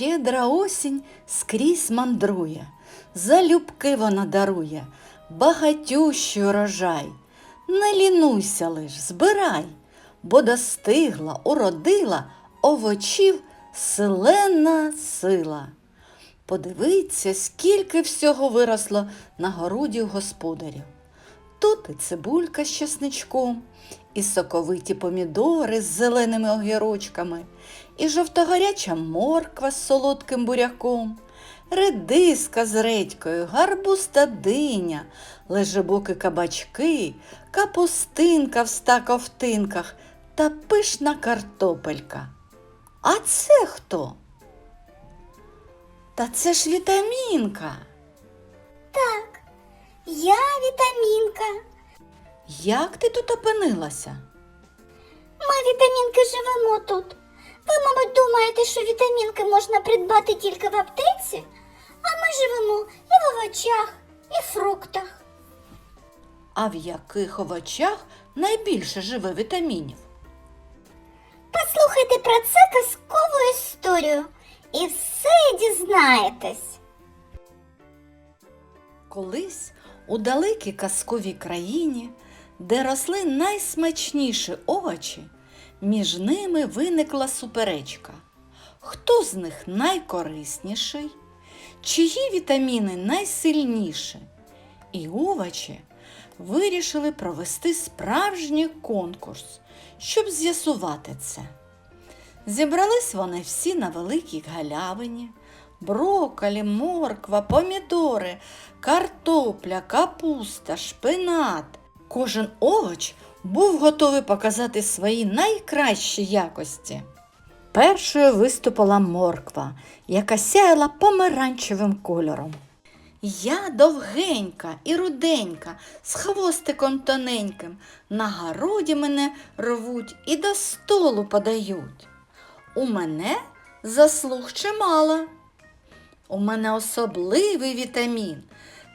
Щедра осінь скрізь мандрує, залюбки вона дарує, багатющий урожай. Не лінуйся лиш, збирай, бо достигла, уродила овочів селена сила. Подивіться, скільки всього виросло на городі господарів. Тут і цибулька з чесничком, і соковиті помідори з зеленими огірочками, і жовтогаряча морква з солодким буряком, редиска з редькою, гарбуз та диня, лежебоки кабачки, капустинка в ста ковтинках та пишна картопелька. А це хто? Та це ж вітамінка. Так, я вітамінка. Як ти тут опинилася? Ми вітамінки живемо тут. Ви, мабуть, думаєте, що вітамінки можна придбати тільки в аптеці, а ми живемо і в овочах, і фруктах. А в яких овочах найбільше живе вітамінів? Послухайте про це казкову історію і все дізнаєтесь. Колись у далекій казковій країні, де росли найсмачніші овочі, між ними виникла суперечка. Хто з них найкорисніший, чиї вітаміни найсильніші? І овочі вирішили провести справжній конкурс, щоб з'ясувати це. Зібрались вони всі на великій галявині. Брокколі, морква, помідори, картопля, капуста, шпинат. Кожен овоч був готовий показати свої найкращі якості. Першою виступила морква, яка сяяла помаранчевим кольором. Я довгенька і руденька, з хвостиком тоненьким. На городі мене рвуть і до столу подають. У мене заслуг чимало. У мене особливий вітамін,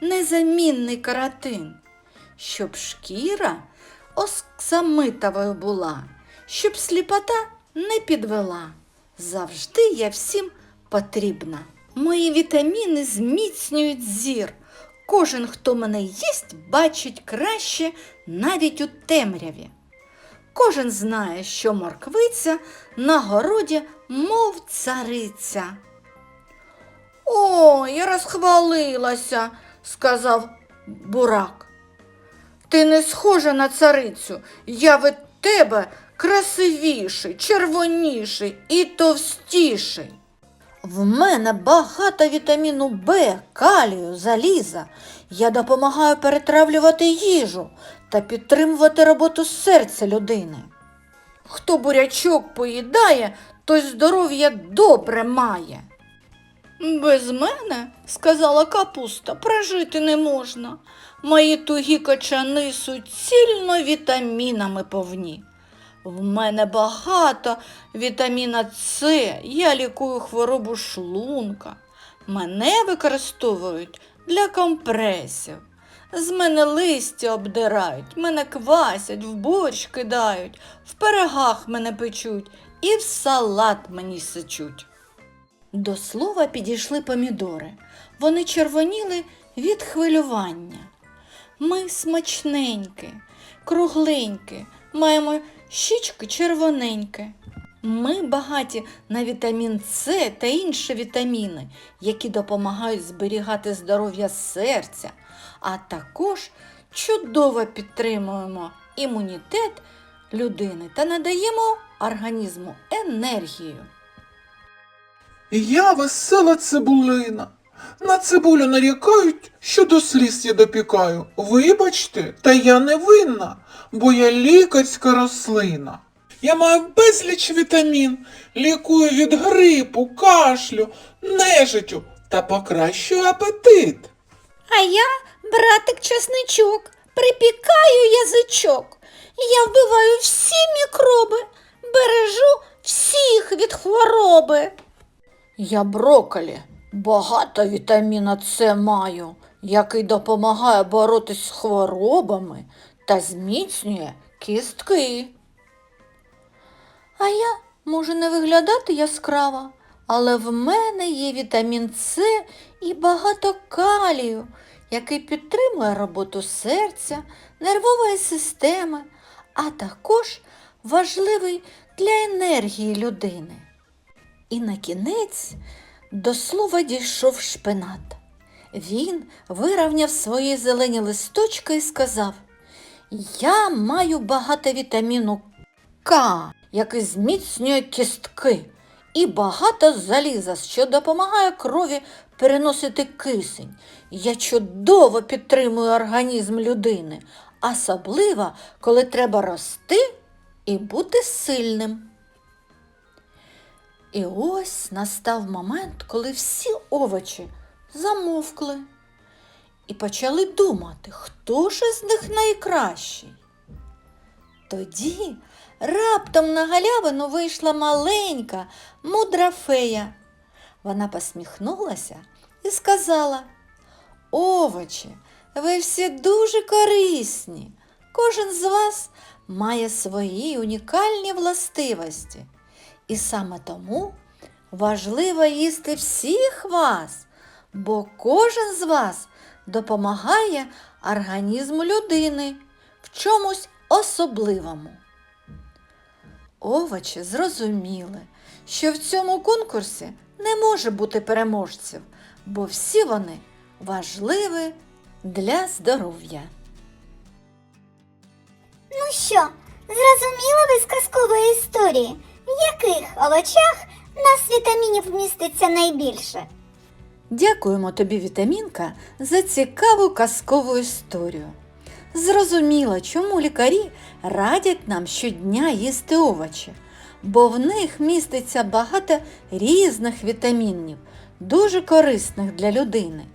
незамінний каротин, щоб шкіра оксамитовою була, щоб сліпота не підвела. Завжди я всім потрібна. Мої вітаміни зміцнюють зір. Кожен, хто мене їсть, бачить краще навіть у темряві. Кожен знає, що морквиця на городі, мов цариця. Ой, я розхвалилася, сказав бурак. Ти не схожа на царицю, я від тебе красивіший, червоніший і товстіший. В мене багато вітаміну Б, калію, заліза. Я допомагаю перетравлювати їжу та підтримувати роботу серця людини. Хто бурячок поїдає, той здоров'я добре має. Без мене, сказала капуста, прожити не можна. Мої тугі качани суцільно вітамінами повні. В мене багато вітаміна С, я лікую хворобу шлунка. Мене використовують для компресів. З мене листя обдирають, мене квасять, в борщ кидають, в пирогах мене печуть і в салат мені сичуть. До слова підійшли помідори. Вони червоніли від хвилювання. Ми смачненькі, кругленькі, маємо щічки червоненькі. Ми багаті на вітамін С та інші вітаміни, які допомагають зберігати здоров'я серця, а також чудово підтримуємо імунітет людини та надаємо організму енергію. Я весела цибулина. На цибулю нарікають, що до сліз я допікаю. Вибачте, та я не винна, бо я лікарська рослина. Я маю безліч вітамін, лікую від грипу, кашлю, нежиттю та покращую апетит. А я, братик чесничок, припікаю язичок. Я вбиваю всі мікроби, бережу всіх від хвороби. Я брокколі, багато вітаміна С маю, який допомагає боротись з хворобами та зміцнює кістки. А я можу не виглядати яскраво, але в мене є вітамін С і багато калію, який підтримує роботу серця, нервової системи, а також важливий для енергії людини. І на кінець до слова дійшов шпинат. Він вирівняв свої зелені листочки і сказав: Я маю багато вітаміну К, який зміцнює кістки, і багато заліза, що допомагає крові переносити кисень. Я чудово підтримую організм людини, особливо, коли треба рости і бути сильним. І ось настав момент, коли всі овочі замовкли і почали думати, хто ж із них найкращий. Тоді раптом на галявину вийшла маленька, мудра фея. Вона посміхнулася і сказала, овочі, ви всі дуже корисні. Кожен з вас має свої унікальні властивості. І саме тому важливо їсти всіх вас, бо кожен з вас допомагає організму людини в чомусь особливому. Овочі зрозуміли, що в цьому конкурсі не може бути переможців, бо всі вони важливі для здоров'я. Ну що, зрозуміли ви з казкової історії, в яких овочах нас вітамінів міститься найбільше? Дякуємо тобі, Вітамінка, за цікаву казкову історію. Зрозуміло, чому лікарі радять нам щодня їсти овочі, бо в них міститься багато різних вітамінів, дуже корисних для людини,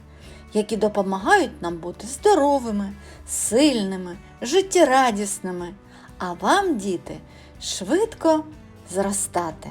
які допомагають нам бути здоровими, сильними, життєрадісними, а вам, діти, швидко зростати.